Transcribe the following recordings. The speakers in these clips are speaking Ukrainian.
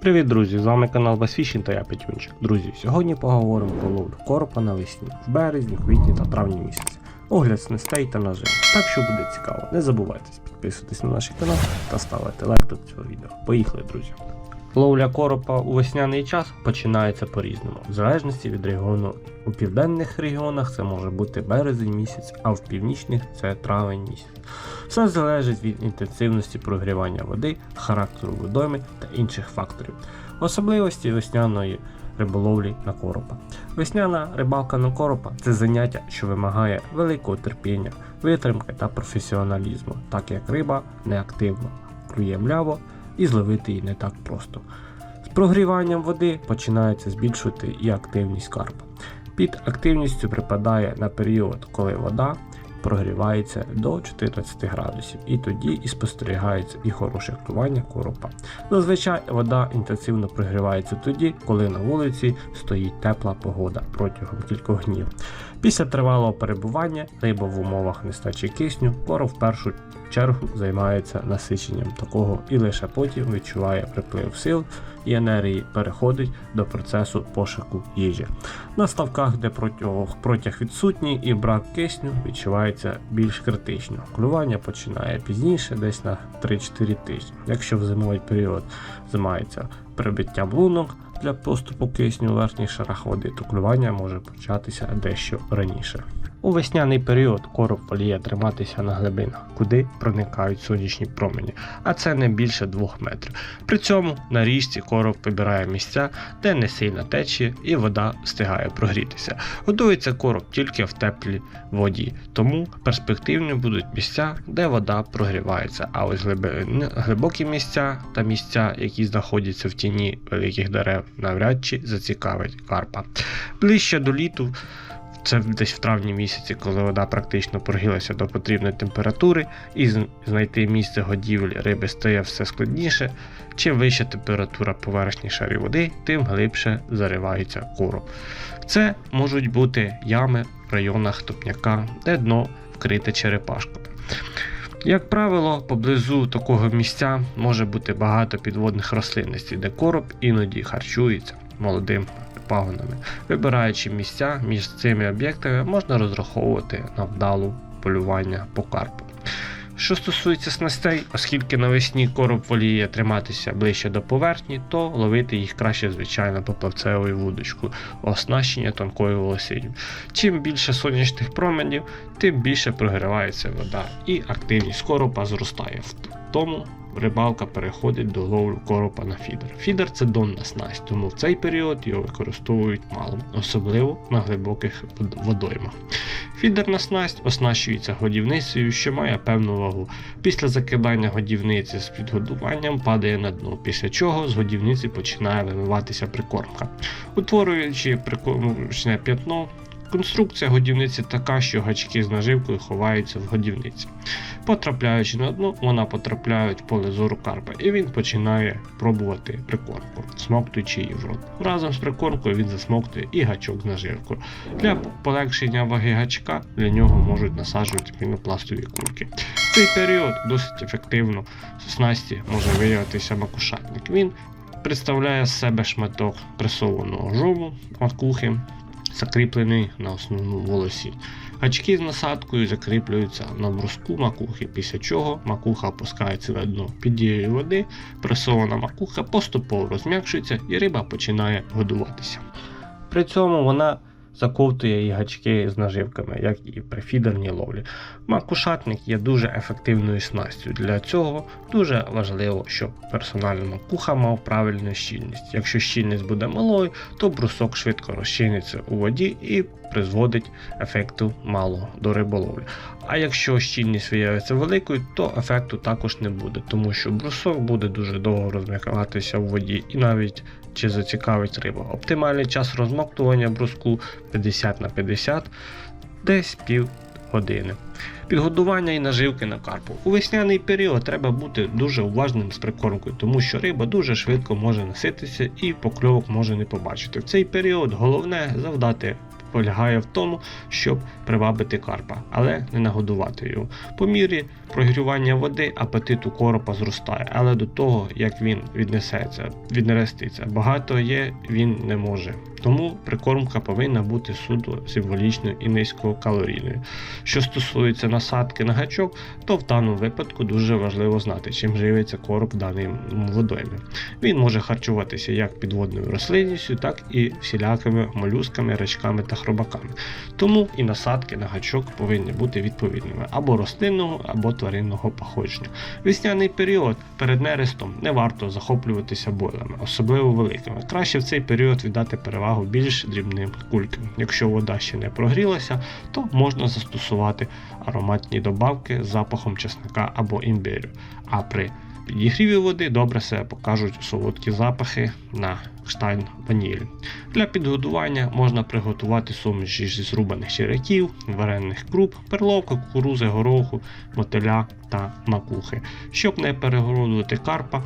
Привіт, друзі! З вами канал Басфішін та я Петюнчик. Друзі, сьогодні поговоримо про ловлю коропа навесні в березні, квітні та травні місяці. Огляд снастей та ножин. Так що буде цікаво. Не забувайте підписуватись на наш канал та ставити лайк до цього відео. Поїхали, друзі! Ловля коропа у весняний час починається по-різному, в залежності від регіону. У південних регіонах це може бути березень місяць, а в північних це травень місяць. Все залежить від інтенсивності прогрівання води, характеру водойми та інших факторів. Особливості весняної риболовлі на коропа. Весняна рибалка на коропа це заняття, що вимагає великого терпіння, витримки та професіоналізму, так як риба неактивна, клює мляво і зловити її не так просто. З прогріванням води починається збільшувати і активність карпа. Під активністю припадає на період, коли вода прогрівається до 14 градусів, і тоді і спостерігається і хороше клювання коропа. Зазвичай вода інтенсивно прогрівається тоді, коли на вулиці стоїть тепла погода протягом кількох днів. Після тривалого перебування риба в умовах нестачі кисню короб в першу чергу займається насиченням такого і лише потім відчуває приплив сил і енергії, переходить до процесу пошуку їжі. На ставках, де протяг, відсутній і брак кисню відчувається більш критично. Клювання починає пізніше, десь на 3-4 тижні. Якщо в зимовий період займається прибиття лунок для поступу кисню у верхніх шарах води, то клювання може початися дещо раніше. У весняний період короб воліє триматися на глибинах, куди проникають сонячні промені, а це не більше 2 метрів. При цьому на річці короб вибирає місця, де не сильна течія і вода встигає прогрітися. Годується короб тільки в теплій воді, тому перспективні будуть місця, де вода прогрівається. А ось глибокі місця та місця, які знаходяться в тіні великих дерев, навряд чи зацікавить карпа. Ближче до літу це десь в травні місяці, коли вода практично прогрілася до потрібної температури, і знайти місце годівлі риби стає все складніше. Чим вища температура поверхні шарів води, тим глибше заривається короб. Це можуть бути ями в районах топняка, де дно вкрите черепашками. Як правило, поблизу такого місця може бути багато підводних рослинностей, де короб іноді харчується молодим пагонами. Вибираючи місця між цими об'єктами, можна розраховувати на вдалу полювання по карпу. Що стосується снастей, оскільки навесні короб воліє триматися ближче до поверхні, то ловити їх краще, звичайно, поплавцевою вудочкою, оснащення тонкою волосиню. Чим більше сонячних променів, тим більше прогрівається вода і активність коропа зростає. В тому рибалка переходить до ловлю коропа на фідер. Фідер це донна снасть, тому в цей період його використовують мало, особливо на глибоких водоймах. Фідерна снасть оснащується годівницею, що має певну вагу. Після закидання годівниці з підгодуванням падає на дно, після чого з годівниці починає вимиватися прикормка. Утворюючи прикормочне п'ятно, конструкція годівниці така, що гачки з наживкою ховаються в годівниці. Потрапляючи на дно, вона потрапляє в поле зору карпа, і він починає пробувати прикормку, смоктуючи її в рот. Разом з прикормкою він засмоктує і гачок з наживкою. Для полегшення ваги гачка для нього можуть насаджувати пінопластові кульки. В цей період досить ефективно в снасті може виявитися макушатник. Він представляє з себе шматок пресованого жову макухи, закріплений на основному волосі. Гачки з насадкою закріплюються на бруску макухи, після чого макуха опускається на дно під дією води, пресована макуха поступово розм'якшується і риба починає годуватися. При цьому вона заковтує і гачки з наживками, як і при фідерній ловлі. Макушатник є дуже ефективною снастю. Для цього дуже важливо, щоб персональна макуха мав правильну щільність. Якщо щільність буде малою, то брусок швидко розчиниться у воді і призводить ефекту мало до риболовлі. А якщо щільність виявиться великою, то ефекту також не буде, тому що брусок буде дуже довго розмикатися в воді і навіть чи зацікавить риба. Оптимальний час розмоктування бруску 50 на 50, десь пів години. Підгодування і наживки на карпу. У весняний період треба бути дуже уважним з прикормкою, тому що риба дуже швидко може наситися і покльовок може не побачити. В цей період головне завдати полягає в тому, щоб привабити карпа, але не нагодувати його. По мірі прогрівання води апетит у коропа зростає, але до того, як він віднесеться, віднереститься, багато є, він не може. Тому прикормка повинна бути суто символічною і низькокалорійною. Що стосується насадки на гачок, то в даному випадку дуже важливо знати, чим живиться короб в даній водоймі. Він може харчуватися як підводною рослинністю, так і всілякими молюсками, рачками та хробаками. Тому і насадки на гачок повинні бути відповідними або рослинного, або тваринного походження. Весняний період перед нерестом не варто захоплюватися бойлами, особливо великими. Краще в цей період віддати перевагу більш дрібним кулькам. Якщо вода ще не прогрілася, то можна застосувати ароматні добавки з запахом чесника або імбирю. А при підігріві води добре себе покажуть солодкі запахи на кштайн ванілі. Для підгодування можна приготувати суміші зі зрубаних череків, варених круп, перловка, кукурузи, гороху, мотиля та макухи. Щоб не перегородувати карпа,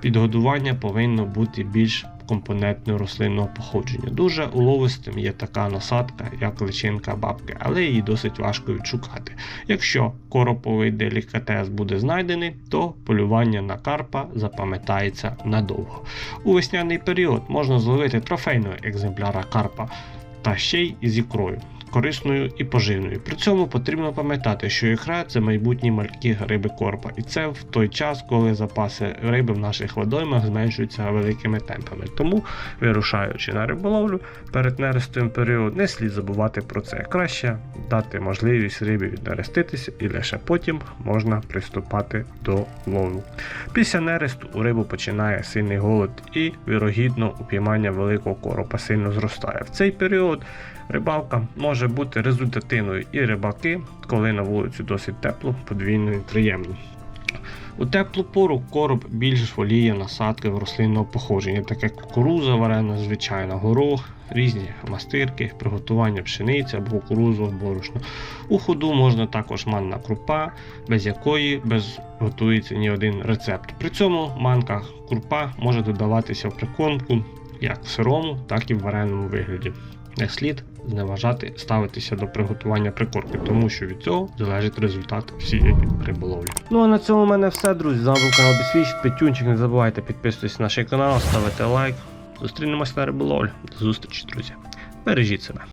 підгодування повинно бути більш компонентного рослинного походження. Дуже уловистим є така насадка, як личинка бабки, але її досить важко відшукати. Якщо короповий делікатес буде знайдений, то полювання на карпа запам'ятається надовго. У весняний період можна зловити трофейного екземпляра карпа та ще й із ікрою. Корисною і поживною. При цьому потрібно пам'ятати, що ікра це майбутні мальки риби корпа, і це в той час, коли запаси риби в наших водоймах зменшуються великими темпами. Тому, вирушаючи на риболовлю перед нерестовим період, не слід забувати про це. Краще дати можливість рибі віднереститися, і лише потім можна приступати до лову. Після нересту у рибу починає сильний голод і, вірогідно, упіймання великого коропа сильно зростає. В цей період рибалка може бути результативною і рибаки, коли на вулиці досить тепло, подвійно і приємно. У теплу пору короб більш воліє насадки в рослинного походження, таке як кукуруза варена, звичайно, горох, різні мастирки, приготування пшениці або кукурузу борошно. У ходу можна також манна крупа, без якої без готується ні один рецепт. При цьому манка крупа може додаватися в прикормку як в сирому, так і в вареному вигляді. Не слід зневажати ставитися до приготування прикормки, тому що від цього залежить результат всієї риболовлі. Ну а на цьому у мене все, друзі. З вами був канал Бісвіч, Петюнчик. Не забувайте підписуватися на наш канал, ставити лайк. Зустрінемось на риболовлі. До зустрічі, друзі. Бережіть себе.